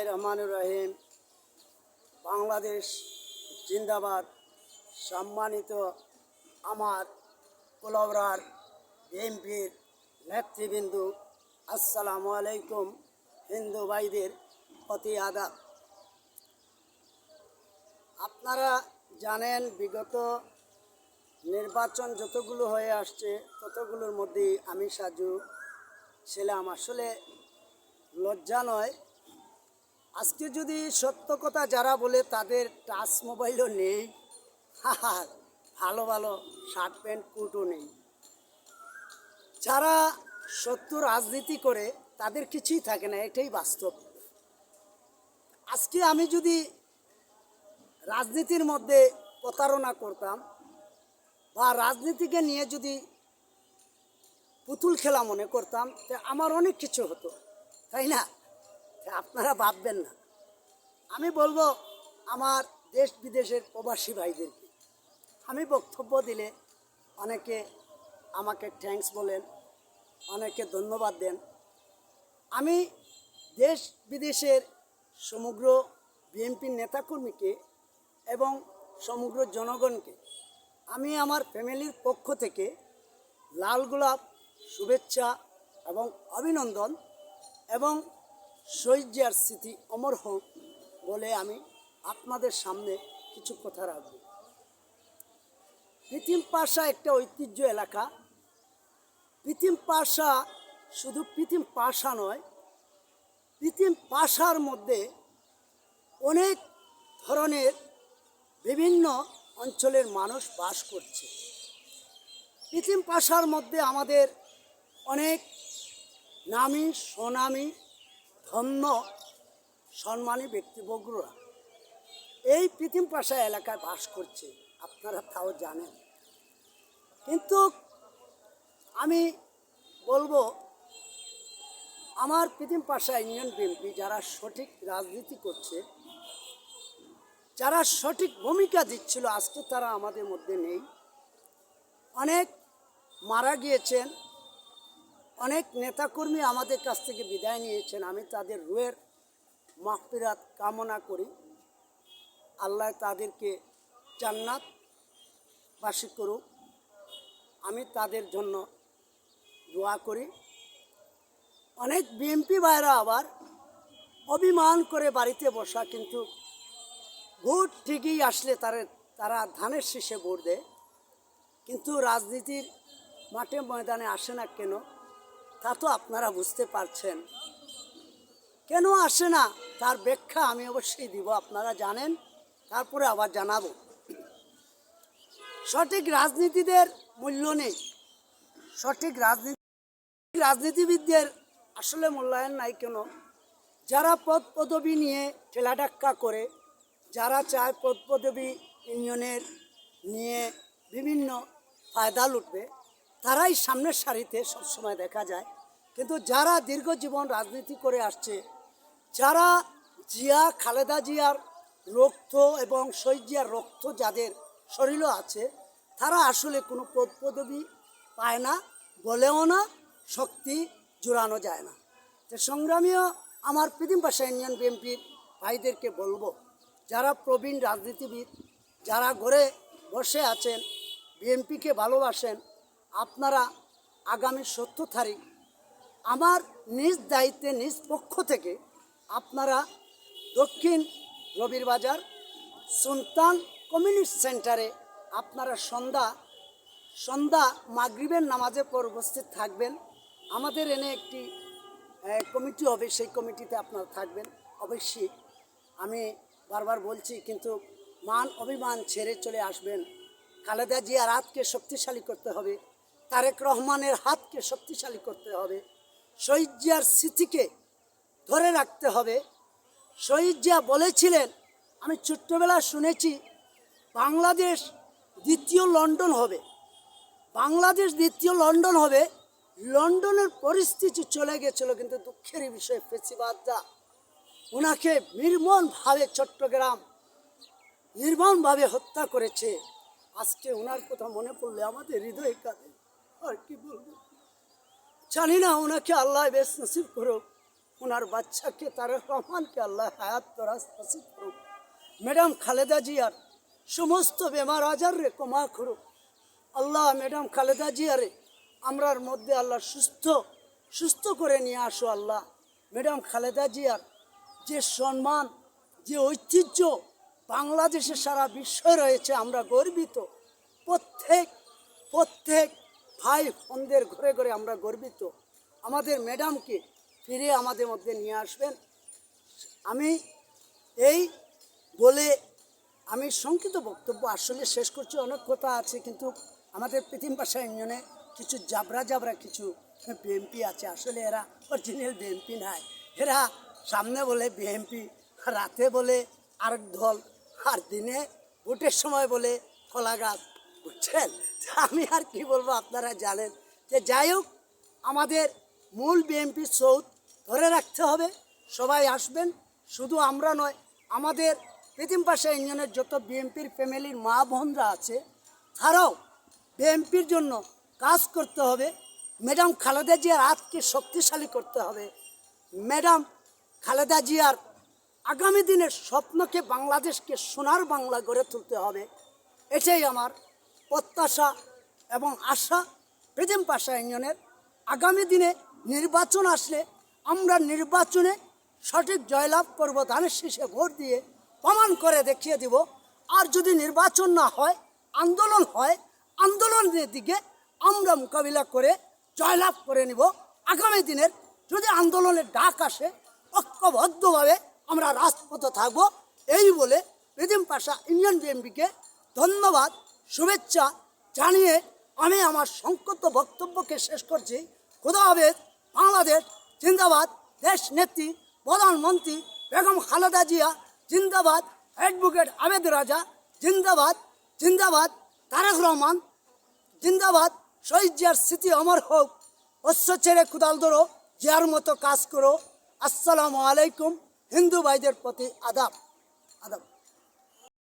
রহমানুর রহিম বাংলাদেশ জিন্দাবাদ। সম্মানিত আমার কোলাবরার বিএনপির নেতৃবৃন্দু, আসসালামু আলাইকুম, হিন্দু ভাইদের প্রতি আদাব। আপনারা জানেন বিগত নির্বাচন যতগুলো হয়ে আসছে, ততগুলোর মধ্যেই আমি সাজু ছিলাম। আসলে লজ্জা নয় আজকে যদি সত্য কথা যারা বলে তাদের টাচ মোবাইলও নেই আর ভালো ভালো শার্ট প্যান্ট, কুটও নেই। যারা সত্য রাজনীতি করে তাদের কিছুই থাকে না, এটাই বাস্তব। আজকে আমি যদি রাজনীতির মধ্যে প্রতারণা করতাম বা রাজনীতিকে নিয়ে যদি পুতুল খেলা মনে করতাম, তা আমার অনেক কিছু হতো, তাই না? আপনারা ভাববেন না। আমি বলব আমার দেশ বিদেশের প্রবাসী ভাইদেরকে, আমি বক্তব্য দিলে অনেকে আমাকে থ্যাঙ্কস বলেন, অনেকে ধন্যবাদ দেন। আমি দেশ বিদেশের সমগ্র বিএনপির নেতাকর্মীকে এবং সমগ্র জনগণকে, আমি আমার ফ্যামিলির পক্ষ থেকে লাল গোলাপ শুভেচ্ছা এবং অভিনন্দন এবং শহীদার স্মৃতি অমর হোক বলে আমি আপনাদের সামনে কিছু কথা রাখব। পিতিম পাশা একটা ঐতিহ্য এলাকা। পিতিম পাশা শুধু পিতিম পাশা নয় পিতিম পাশার মধ্যে অনেক ধরনের বিভিন্ন অঞ্চলের মানুষ বাস করছে। পিতিম পাশার মধ্যে আমাদের অনেক নামি সোনামি ধন্য, সম্মানী ব্যক্তিবর্গরা, এই পৃথিম পাশা এলাকায় বাস করছে। আপনারা তাও জানেন। কিন্তু আমি বলব, আমার পৃথিম পাশা ইউনিয়ন বিএনপি যারা সঠিক রাজনীতি করছে, যারা সঠিক ভূমিকা দিচ্ছিল, আজকে তারা আমাদের মধ্যে নেই। অনেক মারা গিয়েছেন অনেক নেতাকর্মী আমাদের কাছ থেকে বিদায় নিয়েছেন। আমি তাদের রুয়ের মাহফিরাত কামনা করি। আল্লাহ তাদেরকে জান্নাত বাসী করুক। আমি তাদের জন্য দোয়া করি। অনেক বিএমপি ভাইরা আবার অভিমান করে বাড়িতে বসা, কিন্তু ভোট ঠিকই আসলে তারা তারা ধানের শীষে ভোট দেয়। কিন্তু রাজনীতির মাঠে ময়দানে আসে না কেন? তা তো আপনারা বুঝতে পারছেন। কেন আসে না? তার ব্যাখ্যা আমি অবশ্যই দিব, আপনারা জানেন। তারপরে আবার জানাব। সঠিক রাজনীতিদের মূল্য নেই। সঠিক রাজনীতি, রাজনীতিবিদদের আসলে মূল্যায়ন নাই কেন? যারা পদ পদবি নিয়ে ঠেলাডাক্কা করে, যারা চায় পদ পদবি ইউনিয়নের নিয়ে বিভিন্ন ফায়দা লুটবে তারাই সামনের সারিতে সবসময় দেখা যায়। কিন্তু যারা দীর্ঘ জীবন রাজনীতি করে আসছে, যারা জিয়া, খালেদা জিয়ার রক্ত এবং শহীদ জিয়ার রক্ত যাদের শরীরও আছে, তারা আসলে কোনো পদ পদবি পায় না, বলেও না, শক্তি জোরানো যায় না। তো সংগ্রামীও আমার প্রীতিম পাশা ইউনিয়ন বিএনপির ভাইদেরকে বলব, যারা প্রবীণ রাজনীতিবিদ, যারা ঘরে বসে আছেন, বিএনপিকে ভালোবাসেন আপনারা আগামী সত্তর তারিখ আমার নিজ দায়িত্বে, নিজ পক্ষ থেকে আপনারা দক্ষিণ রবির বাজার সুলতান কমিউনিটি সেন্টারে আপনারা সন্ধ্যা সন্ধ্যা মাগরিবের নামাজের পর উপস্থিত থাকবেন। আমাদের এনে একটি কমিটি হবে, সেই কমিটিতে আপনারা থাকবেন। অবশ্যই আমি বারবার বলছি, কিন্তু মান অভিমান ছেড়ে চলে আসবেন। খালেদা জিয়ার হাতকে শক্তিশালী করতে হবে। তারেক রহমানের হাতকে শক্তিশালী করতে হবে। শহীদ জিয়ার স্মৃতিকে ধরে রাখতে হবে। শহীদ জিয়া বলেছিলেন, আমি ছোট্টবেলা শুনেছি, বাংলাদেশ দ্বিতীয় লন্ডন হবে। বাংলাদেশ দ্বিতীয় লন্ডন হবে, লন্ডনের পরিস্থিতি চলে গেছিল, কিন্তু দুঃখের বিষয় ফেসিবাদরা ওনাকে নির্মমভাবে চট্টগ্রাম, নির্মমভাবে হত্যা করেছে। আজকে ওনার কথা মনে পড়লে আমাদের হৃদয় কাঁদে আর কি বলব? জানি না ওনাকে আল্লাহ বেশ নসিব করুক। ওনার বাচ্চাকে, তার রহমানকে আল্লাহ হায়াত তরাজ নসিব করুক। ম্যাডাম খালেদা জিয়ার সমস্ত বেমার আজার কমা করুক। আল্লাহ ম্যাডাম খালেদা জিয়ারে আমরার মধ্যে আল্লাহ সুস্থ সুস্থ করে নিয়ে আসো আল্লাহ। ম্যাডাম খালেদা জিয়ার যে সম্মান, যে ঐতিহ্য, বাংলাদেশে সারা বিশ্ব রয়েছে, আমরা গর্বিত। প্রত্যেক প্রত্যেক ভাই, বোনদের ঘরে ঘরে আমরা গর্বিত। আমাদের ম্যাডামকে ফিরে আমাদের মধ্যে নিয়ে আসবেন। আমি এই বলে আমি সংক্ষিপ্ত বক্তব্য আসলে শেষ করছি। অনেক কথা আছে, কিন্তু আমাদের পৃথিবী ভাষা ইউনিয়নে কিছু জাবরা জাবরা কিছু বিএমপি আছে। আসলে এরা অরিজিনাল বিএমপি নাই। এরা সামনে বলে বিএমপি, রাতে বলে আরেক দল, আর দিনে ভোটের সময় বলে কলা গাছ বুঝছেন? আমি আর কি বলব আপনারা জানেন যে যাই হোক, আমাদের মূল বিএমপি সৌদ ধরে রাখতে হবে, সবাই আসবেন, শুধু আমরা নয়, আমাদের পৃথিম পাশা ইউনিয়নের যত বিএমপির ফ্যামিলির মা বোনরা আছে, তারাও বিএমপির জন্য কাজ করতে হবে। ম্যাডাম খালেদা জিয়ার হাতকে শক্তিশালী করতে হবে। ম্যাডাম খালেদা জিয়ার আগামী দিনের স্বপ্নকে বাংলাদেশকে সোনার বাংলা গড়ে তুলতে হবে। এটাই আমার প্রত্যাশা এবং আশা প্রেজেম পাশা ইউনিয়নের আগামী দিনে নির্বাচন আসলে আমরা নির্বাচনে সঠিক জয়লাভ করব, ধানের শীষে ভোট দিয়ে প্রমাণ করে দেখিয়ে দিব। আর যদি নির্বাচন না হয়, আন্দোলন হয়, আন্দোলনের দিকে আমরা মোকাবিলা করে জয়লাভ করে নিব। আগামী দিনের যদি আন্দোলনের ডাক আসে, ঐক্যবদ্ধভাবে আমরা রাজপথে থাকব। এই বলে রিদিম পাশা ইউনিয়ন বিএমপিকে ধন্যবাদ। শুভেচ্ছা জানিয়ে আমি আমার সংক্ষিপ্ত বক্তব্যকে শেষ করছি। খুদা হাফেজ, বাংলাদেশ জিন্দাবাদ। দেশ নেত্রী, প্রধানমন্ত্রী বেগম খালেদা জিয়া, জিন্দাবাদ। অ্যাডভোকেট আবেদ রাজা, জিন্দাবাদ জিন্দাবাদ। তারেক রহমান, জিন্দাবাদ। শহীদ জিয়ার স্মৃতি অমর হোক, অশ্ব ছেড়ে কুদাল ধরো, জিয়ার মতো কাজ করো। আসসালামু আলাইকুম, হিন্দু ভাইদের প্রতি আদাব আদাব।